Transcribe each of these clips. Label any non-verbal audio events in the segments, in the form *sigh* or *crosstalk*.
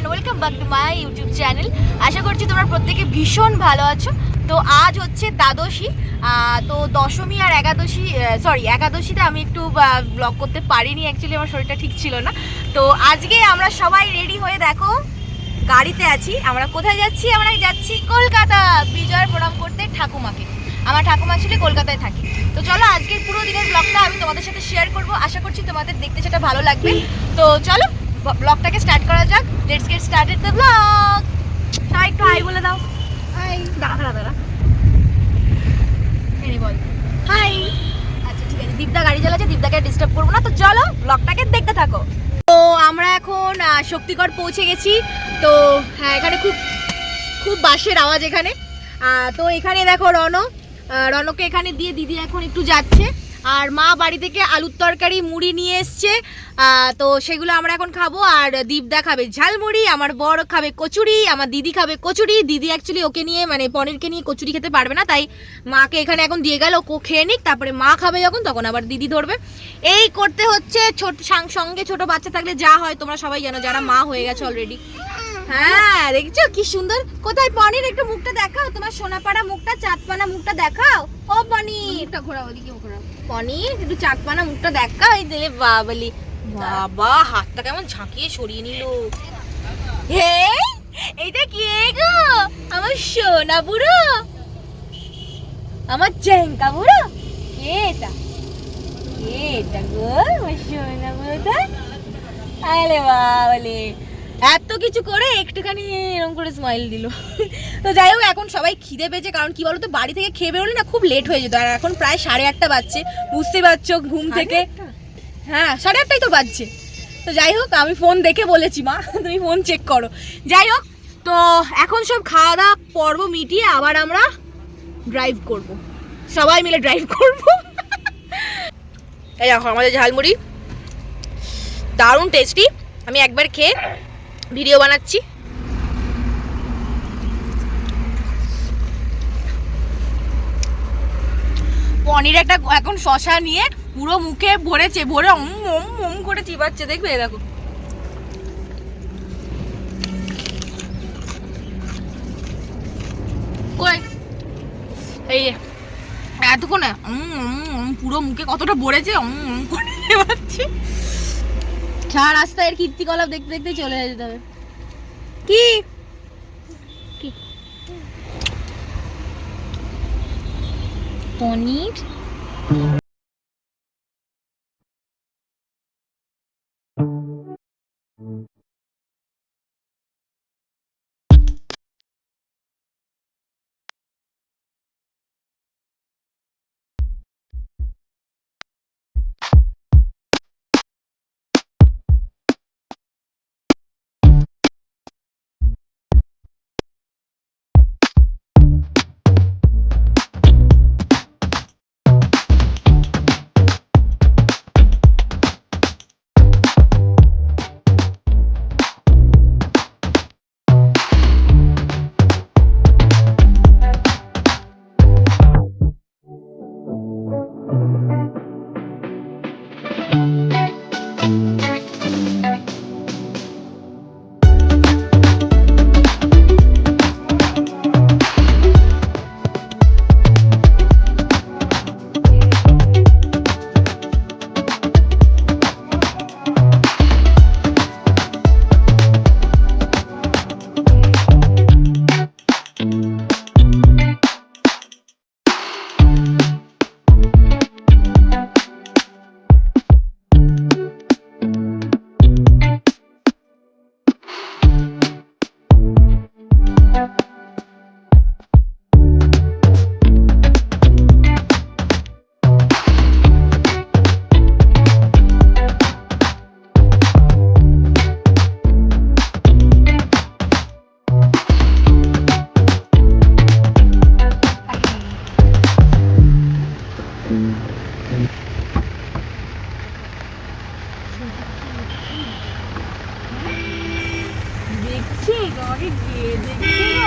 And welcome back to my YouTube channel আশা করছি তোমরা প্রত্যেকে ভীষণ ভালো আছো। তো আজ হচ্ছে দ্বাদশী। তো দশমী আর একাদশী সরি একাদশীতে আমি একটু ব্লগ করতে পারিনি। অ্যাকচুয়ালি আমার শরীরটা ঠিক ছিল না। তো আজকে আমরা সবাই রেডি হয়ে দেখো, গাড়িতে আছি। আমরা কোথায় যাচ্ছি? আমরা যাচ্ছি কলকাতা। বিজয়ের প্রণাম করতে ঠাকুমাকে। আমার ঠাকুমা ছিল, কলকাতায় থাকে। তো চলো আজকের পুরো দিনের ব্লগটা আমি তোমাদের সাথে শেয়ার করব। আশা করছি তোমাদের দেখতে সেটা ভালো লাগবে। তো চলো ব্লগটাকে স্টার্ট করা যাক। Let's get started the vlog সবাই একটু হাই বলে দাও। হাই দাঁড়া দাঁড়া দাঁড়া। এনে বল। হাই আচ্ছা ঠিক আছে। দীপদা গাড়ি চালাচ্ছে দীপদাকে ডিস্টার্ব করব না। তো চলো ব্লগটাকে দেখতে থাকো। তো আমরা এখন শক্তিগড় পৌঁছে গেছি। তো হ্যাঁ এখানে খুব খুব বাসের আওয়াজ এখানে। তো এখানে দেখো রণ রণকে এখানে দিয়ে দিদি এখন একটু যাচ্ছে। আর মা বাড়ি থেকে আলুর তরকারি, মুড়ি নিয়ে এসছে। তো সেগুলো আমরা এখন খাব। আর দীপদা খাবে ঝালমুড়ি, আমার বড় খাবে কচুরি, আমার দিদি খাবে কচুরি। দিদি অ্যাকচুয়ালি ওকে নিয়ে মানে পনিরকে নিয়ে কচুরি খেতে পারবে না, তাই মাকে এখানে এখন দিয়ে গেল, ও খেয়ে নিক, তারপরে মা খাবে যখন, তখন আবার দিদি ধরবে। এই করতে হচ্ছে ছোট সঙ্গে ছোট বাচ্চা থাকলে যা হয়, তোমরা সবাই জানো, যারা মা হয়ে গেছে অলরেডি হ্যাঁ দেখছ? কি সুন্দর। কোথায় পনির? একটু মুখটা দেখাও। তোমার সোনাপাড়া মুখটা চাঁদপানা মুখটা দেখাও। ও পনির। মুখটা ঘোরা ওদিকে ঘোরা পনির একটু চাঁদপানা মুখটা দেখাও। এই দিলে বাবলি। বাবা হাতটা কেমন ঝাঁকিয়ে সরিয়ে নিল। হে এইটা কে গো? আমার সোনা বুড়ো। আমার চ্যাংকা বুড়ো? কে এটা? কে এটা গো? আমার সোনা বুড়োটা? আলে বাবলে। এত কিছু করে একটুখানি এরকম করে স্মাইল দিল। তো যাই হোক এখন সবাই খিদে পেয়েছে কারণ কি বলতো বাড়ি থেকে খেয়ে বেরোলে না খুব লেট হয়ে যেত। আর এখন প্রায় সাড়ে আটটা বাজছে বুঝতে পারছ ঘুম থেকে? হ্যাঁ সাড়ে আটটাই তো বাজছে। তো যাই হোক আমি ফোন দেখে বলেছি মা তুমি ফোন চেক করো। যাই হোক তো এখন সব খাওয়া দাওয়া পর্ব মিটিয়ে আবার আমরা ড্রাইভ করব। সবাই মিলে ড্রাইভ করব। এই দেখো আমাদের ঝালমুড়ি। দারুণ টেস্টি আমি একবার খেয়ে ভিডিও বানাচ্ছি। পনির একটা এখন শশা নিয়ে পুরো মুখে ভরেছে ভরে অম অম অম করে চিবাচ্ছে দেখবে? দেখো। এই এতক্ষণ পুরো মুখে কতটা ভরেছে উম, উম করে চিবাচ্ছে। সারা রাস্তায় কীর্তিকলাপ দেখতে দেখতে চলে যেতে হবে। কি? লরি গিয়ে দেখছিল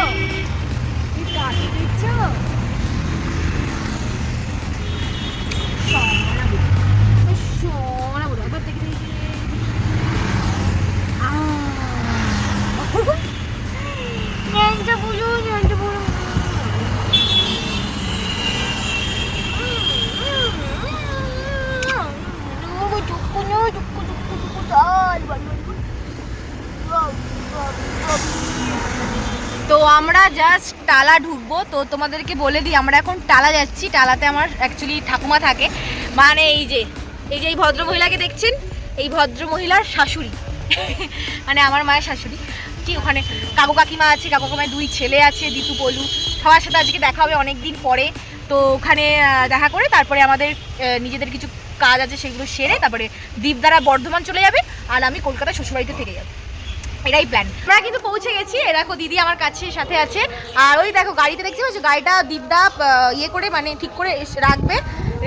তুই কাকে দেখছ Juku, juku, juku, juku, juku, juku, juku, juku, juku, juku, juku, juku, তো আমরা জাস্ট টালা ঢুকবো। তো তোমাদেরকে বলে দিই, আমরা এখন টালা যাচ্ছি। টালাতে আমার অ্যাকচুয়ালি ঠাকুমা থাকে। মানে এই যে এই যে এই ভদ্র মহিলাকে দেখছেন? এই ভদ্র মহিলার শাশুড়ি। *laughs* মানে আমার মায়ের শাশুড়ি। কি ওখানে? কাকু কাকিমা আছে, কাকু কাকিমার দুই ছেলে আছে, দিতু পলু। সবার সাথে আজকে দেখা হবে অনেক দিন পরে। তো ওখানে দেখা করে তারপরে আমাদের নিজেদের কিছু কাজ আছে সেগুলো সেরে তারপরে দ্বীপদারা বর্ধমান চলে যাবে। আর আমি কলকাতা শ্বশুরবাড়িতে থেকে যাব। এটাই প্ল্যান আমরা কিন্তু পৌঁছে গেছি। এ দেখো দিদি আমার কাছে সাথে আছে। আর ওই দেখো গাড়িতে দেখতে পাচ্ছ, গাড়িটা দীপদা ইয়ে করে মানে ঠিক করে রাখবে,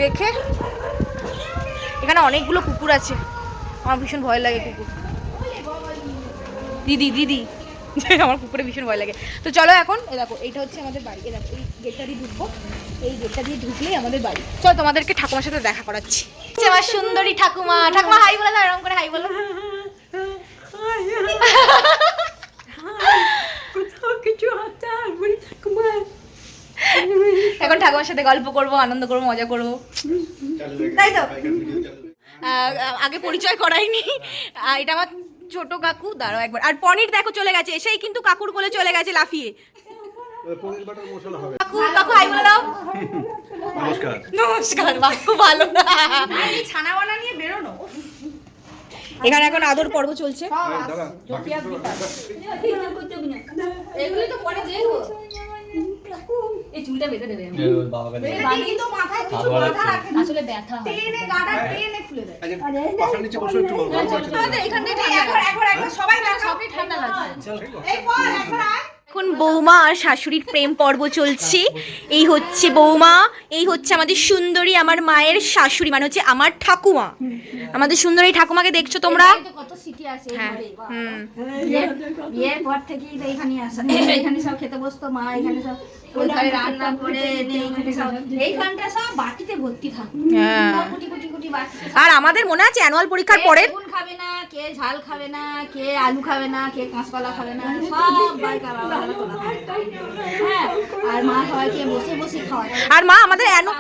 রেখে। এখানে অনেকগুলো কুকুর আছে। আমার ভীষণ ভয় লাগে কুকুর। দিদি দিদি। *laughs* আমার কুকুরে ভীষণ ভয় লাগে। তো চলো এখন, এ দেখো, এইটা হচ্ছে আমাদের বাড়ি। এ দেখো, এই গেটটা দিয়ে ঢুকবো। এই গেটটা দিয়ে ঢুকলেই আমাদের বাড়ি। চলো তোমাদেরকে ঠাকুমার সাথে দেখা করাচ্ছি। আমার সুন্দরী ঠাকুমা। ঠাকুমা হাই বলে দাও, এরকম করে হাই বলো কোথাও কিছু হাতে আসবে ঠাকুমা *laughs* এখন ঠাকুমার সাথে গল্প করব আনন্দ করব মজা করব। তাই তো? আগে পরিচয় করাইনি। এটা আমার ছোট কাকু দাঁড়াও একবার। আর পনির দেখো চলে গেছে। এসেই কিন্তু কাকুর কোলে চলে গেছে লাফিয়ে। পনির বাটার মশলা হবে কাকু কাকু হাই বলে দাও। নমস্কার। নমস্কার বাকু ভালো। না ছানা বানা নিয়ে এখানে এখন আদর পর্ব চলছে। দাদা বাকি এগুলি তো পরে দেখব এই চুলটা বেঁধে দেবে আসলে ব্যথা পাখার নিচে বসে একটু গল্প করছি এখানে একবার একবার সবাই সবই ঠান্ডা লাগছে। এখন বৌমা আর শাশুড়ির প্রেম পর্ব চলছে। এই হচ্ছে বৌমা, এই হচ্ছে আমাদের সুন্দরী, আমার মায়ের শাশুড়ি মানে হচ্ছে আমার ঠাকুমা। আমাদের সুন্দরী ঠাকুমাকে দেখছ তোমরা? হ্যাঁ ঘরে। হুম। বিয়ে- বিয়ের পর থেকেই তো এখানে আসা এখানে সব খেতে বসতো মা এখানে সব ওই রান্না করে এখানে সব এইখানটা সব বাটিতে ভর্তি থাকতো। হ্যাঁ। কুটি কুটি কুটি বাটিতে আর আমাদের মনে আছে অ্যানুয়াল পরীক্ষার পরে? খাবে না কে ঝাল খাবে না কে আলু খাবে না কে কাঁচকলা খাবে না সব। হ্যাঁ আর মা সবাইকে বসে বসে খাওয়াতো আর মা আমাদের অ্যানু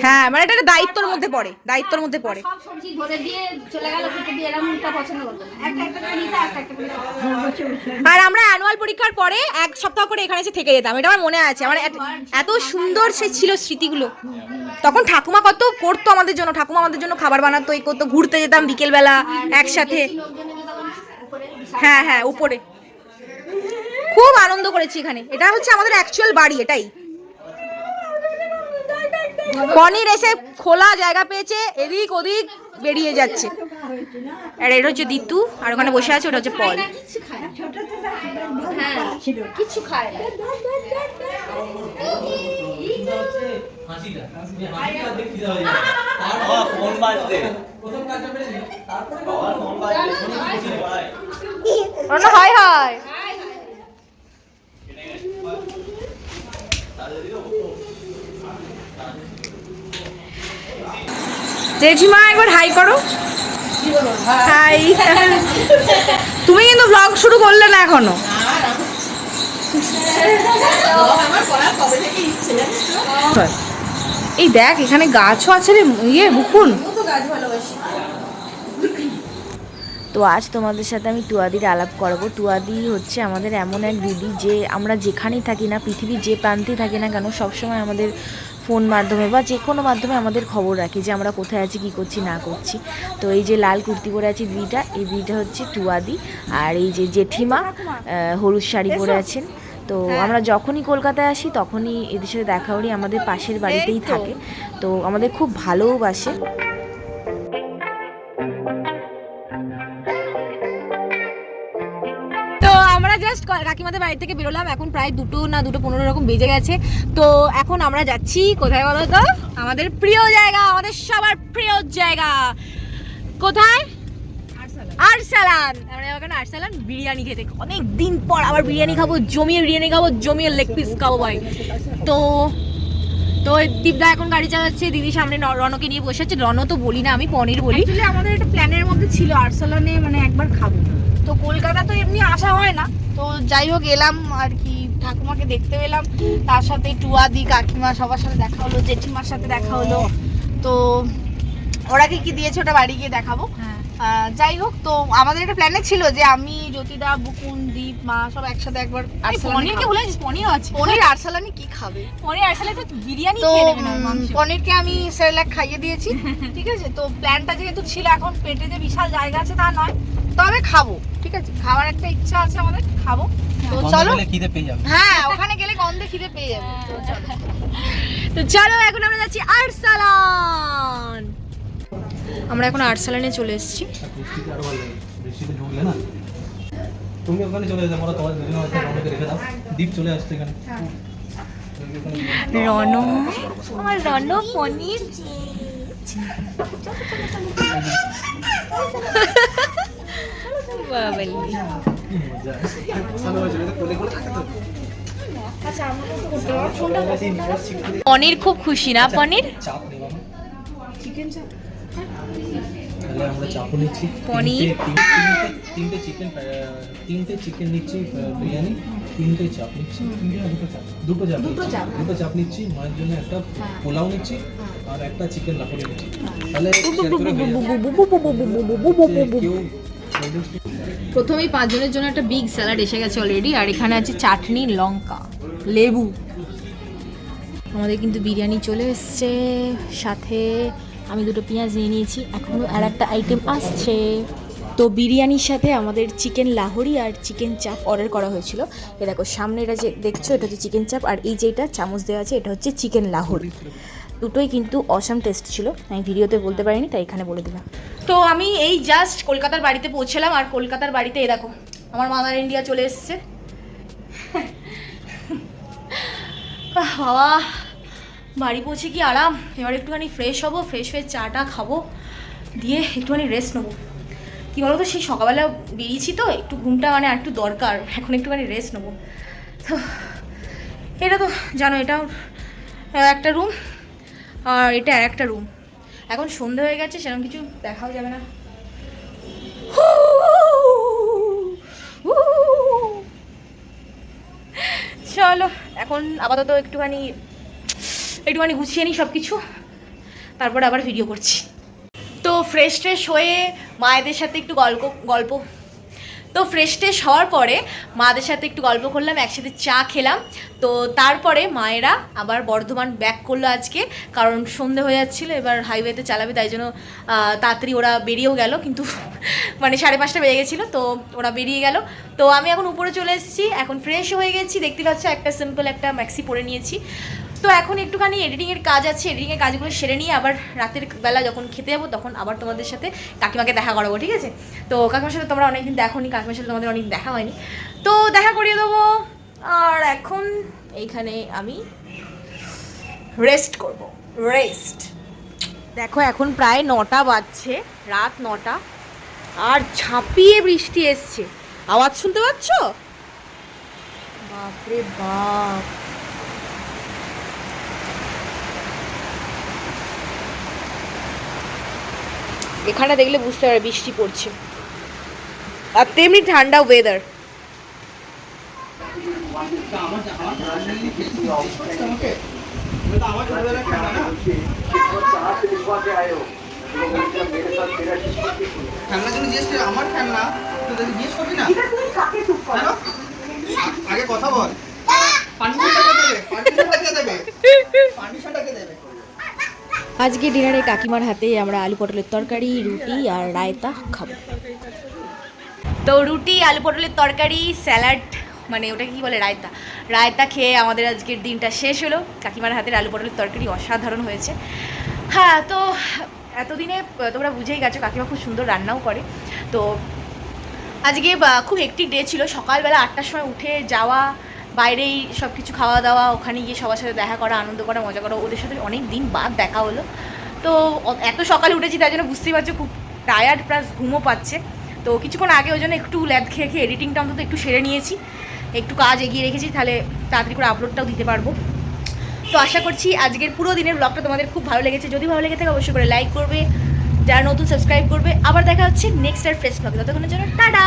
হ্যাঁ মানে এটা একটা দায়িত্বর মধ্যে পড়ে দায়িত্বর মধ্যে পড়ে। সব সবজি ধরে দিয়ে চলে গেল খেতে দিয়ে এরকমটা পছন্দ করতো না। একটা একটা করে নিতে একটা একটা করে খেতে। আর আমরা অ্যানুয়াল পরীক্ষার পরে এক সপ্তাহ করে এখানে এসে থেকে যেতাম এটা আমার মনে আছে। আমার এত- এত সুন্দর সে ছিল স্মৃতিগুলো। তখন ঠাকুমা কত করতো আমাদের জন্য ঠাকুমা আমাদের জন্য খাবার বানাতো এই করতো ঘুরতে যেতাম বিকেলবেলা একসাথে। হ্যাঁ হ্যাঁ উপরে। খুব আনন্দ করেছি এখানে এটা হচ্ছে আমাদের অ্যাকচুয়াল বাড়ি এটাই পনির এসে খোলা জায়গা পেয়েছে এদিক ওদিক বেরিয়ে যাচ্ছে আর এটা হচ্ছে দিতু আর ওখানে বসে আছে ওটা হচ্ছে পল কিচ্ছু খায় হ্যাঁ হয় জেঠিমা, একবার হাই করো। হাই তুমি কিন্তু ব্লগ শুরু করলে না এখনও। এই দেখ, এখানে গাছও আছে রে ইয়ে বুকুন তো আজ তোমাদের সাথে আমি টুয়াদির আলাপ করাবো। টুয়াদি হচ্ছে আমাদের এমন এক দিদি যে আমরা যেখানেই থাকি না, পৃথিবীর যে প্রান্তে থাকি না কেন, সবসময় আমাদের ফোন মাধ্যমে বা যে কোনো মাধ্যমে আমাদের খবর রাখি যে আমরা কোথায় আছি কী করছি না করছি। তো এই যে লাল কুর্তি পরে আছে দিদিটা এই দিদিটা হচ্ছে টুয়াদি আর এই যে জেঠিমা হলুদ শাড়ি পরে আছেন। তো আমরা যখনই কলকাতায় আসি তখনই এদের সাথে দেখা করি আমাদের পাশের বাড়িতেই থাকে। তো আমাদের খুব ভালোবাসে জাস্ট কাকিমাদের বাড়ি থেকে বেরোলাম এখন প্রায় দুটো না দুটো পনেরো রকম বেজে গেছে। তো এখন আমরা যাচ্ছি কোথায় বলো তো? আমাদের প্রিয় জায়গা আমাদের সবার প্রিয় জায়গা। কোথায়? আরসালান। আমরা ওখানে আরসালান বিরিয়ানি খেতে অনেক দিন পর আবার বিরিয়ানি খাব জমিয়ে বিরিয়ানি খাব জমিয়ে লেগ পিস খাব ভাই। তো তো দীপদা এখন গাড়ি চালাচ্ছে দিদি সামনে রনকে নিয়ে বসে আছে। রন তো বলি না আমি পনির বলি। আমাদের একটা প্ল্যানের মধ্যে ছিল আর্সেলানে মানে একবার খাব। তো কলকাতা তো এমনি আসা হয় না। তো যাই হোক এলাম আর কি ঠাকুমাকে দেখতে পেলাম তার সাথে টুয়াদি কাকিমা সবার সাথে দেখা হলো জেঠিমার সাথে দেখা হলো। তো ওরা কি কি দিয়েছে ওটা বাড়ি গিয়ে দেখাবো। হ্যাঁ। যাই হোক তো আমাদের একটা প্ল্যানে ছিল যে আমি জ্যোতিদা বুকুন দীপ মা সব একসাথে একবার আরসালানে পনিরকে। ভুলে গেছিস? আছে। পনির আরসালানি কি খাবে? পনির আসলে তো বিরিয়ানি তো খেয়ে নেবে না পনিরকে আমি সেরেলাক খাইয়ে দিয়েছি। *laughs* ঠিক আছে? তো প্ল্যানটা যেহেতু ছিল এখন পেটে যে বিশাল জায়গা আছে তা নয়। তবে খাব। আছে খাওয়ার একটা ইচ্ছা আছে আমাদের খাব। তো চলো। খিদে পেয়ে যাবে। হ্যাঁ ওখানে গেলে গন্ধে খিদে পেয়ে যাবে। তো চলো। তো চলো এখন আমরা যাচ্ছি আরসালান। আমরা এখন আরসালানে চলে এসেছি। বৃষ্টিতে আরও ভালো লাগে। বৃষ্টিতে ঢুকলে না? তুমি ওখানে চলে যেতে আমরা দুজনে হয়তো রনকে রেখে দাও। দীপ চলে আসছে এখানে। রন? আমার রন পনির। পনির খুব খুশি না, পনির পনির। তিনটে- চিকেন তিনটে চিকেন নিচ্ছি বিরিয়ানি, তিনটে চাপ নিচ্ছি দুটো চাপ দুটো চাপ দুটো চাপ নিচ্ছি মায়ের জন্য একটা পোলাও নিচ্ছি আর একটা চিকেন লাফানি নিচ্ছি তাহলে প্রথমেই পাঁচজনের জন্য একটা বিগ স্যালাড এসে গেছে অলরেডি আর এখানে আছে চাটনি লঙ্কা, লেবু। আমাদের কিন্তু বিরিয়ানি চলে এসছে। সাথে আমি দুটো পেঁয়াজ নিয়ে নিয়েছি এখনও আর একটা আইটেম আসছে। তো বিরিয়ানির সাথে আমাদের চিকেন লাহোরি আর চিকেন চাপ অর্ডার করা হয়েছিল। এ দেখো, সামনে এটা যে দেখছ, এটা হচ্ছে চিকেন চাপ আর এই যেটা চামচ দেওয়া আছে, এটা হচ্ছে চিকেন লাহোরি। দুটোই কিন্তু অসাম টেস্ট ছিল। আমি ভিডিওতে বলতে পারিনি, তাই এখানে বলে দিলাম। তো আমি এই জাস্ট কলকাতার বাড়িতে পৌঁছলাম আর কলকাতার বাড়িতে দেখো আমার মাদার ইন্ডিয়া চলে এসছে। বাবা বাড়ি পৌঁছে কি আরাম? এবার একটুখানি ফ্রেশ হব ফ্রেশ হয়ে চাটা খাব দিয়ে একটুখানি রেস্ট নেব। কী বলো তো সেই সকালবেলা বেরিয়েছি তো একটু ঘুমটা মানে আর একটু দরকার এখন একটুখানি রেস্ট নেব। তো এটা তো জানো আহ, একটা রুম আর এটা আর একটা রুম এখন সন্ধে হয়ে গেছে, সেরকম কিছু দেখাও যাবে না। চলো, এখন আপাতত একটুখানি একটুখানি গুছিয়ে নিই সব কিছু তারপরে আবার ভিডিও করছি। তো ফ্রেশ ট্রেশ হয়ে মায়েদের সাথে একটু গল্প গল্প তো ফ্রেশ ট্রেশ হওয়ার পরে মাদের সাথে একটু গল্প করলাম, একসাথে চা খেলাম। তো তারপরে মায়েরা আবার বর্ধমান ব্যাক করল আজকে, কারণ সন্ধে হয়ে যাচ্ছিল, এবার হাইওয়েতে চালাবে, তাই জন্য তাড়াতাড়ি ওরা বেরিয়েও গেল, কিন্তু *laughs* মানে সাড়ে পাঁচটা বেজে গেছিল, তো ওরা বেরিয়ে গেল। তো আমি এখন উপরে চলে এসেছি, এখন ফ্রেশ হয়ে গেছি, দেখতে পাচ্ছ একটা সিম্পল একটা ম্যাক্সি পরে নিয়েছি। তো এখন একটুখানি এডিটিংয়ের কাজ আছে এডিটিংয়ের কাজগুলো সেরে নিয়ে আবার রাতের বেলা যখন খেতে যাব, তখন আবার তোমাদের সাথে কাকিমাকে দেখা করাবো, ঠিক আছে? তো কাকিমার সাথে তোমরা অনেকদিন দেখো নি কাকিমার সাথে তোমাদের অনেক দেখা হয়নি। তো দেখা করিয়ে দেবো। আর এখন এইখানে আমি রেস্ট করব রেস্ট দেখো এখন প্রায় নটা বাজছে, রাত নটা, আর ঝাঁপিয়ে বৃষ্টি এসছে। আওয়াজ শুনতে পাচ্ছ? বাপরে বাপ। এখানে দেখলে বুঝতে পারবে, বৃষ্টি পড়ছে। আর তেমনি ঠান্ডা ওয়েদার আগে কথা বল। পারমিশনটা কে দেবে? পারমিশনটা কে দেবে? পারমিশনটা কে দেবে? আজকে ডিনারে কাকিমার হাতে আমরা আলু পটলের তরকারি, রুটি আর রায়তা খাব। তো রুটি, আলু পটলের তরকারি, স্যালাড মানে ওটা কি বলে, রায়তা। রায়তা খেয়ে আমাদের আজকের দিনটা শেষ হলো। কাকিমার হাতের আলু পটলের তরকারি অসাধারণ হয়েছে। হ্যাঁ তো এতদিনে তোমরা বুঝেই গেছো, কাকিমা খুব সুন্দর রান্নাও করে। তো আজকে খুব হেক্টিক ডে ছিল। সকালবেলা আটটার সময় উঠে যাওয়া বাইরেই সব কিছু খাওয়া দাওয়া, ওখানে গিয়ে সবার সাথে দেখা করা, আনন্দ করা, মজা করা, ওদের সাথে অনেক দিন বাদ দেখা হলো। তো এত সকালে উঠেছি তাই জন্য বুঝতেই পারছ খুব টায়ার্ড প্লাস ঘুমও পাচ্ছে। তো কিছুক্ষণ আগে ওই জন্য একটু ল্যাদ খেয়ে খেয়ে এডিটিংটা অন্তত একটু সেরে নিয়েছি। একটু কাজ এগিয়ে রেখেছি, তাহলে তাড়াতাড়ি করে আপলোডটাও দিতে পারব। তো আশা করছি আজকের পুরো দিনের ব্লগটা তোমাদের খুব ভালো লেগেছে। যদি ভালো লেগে থাকে, অবশ্যই করে লাইক করবে, যারা নতুন সাবস্ক্রাইব করবে। আবার দেখা হচ্ছে নেক্সট আর ফ্রেশ ব্লগে ততক্ষণের জন্য টাটা!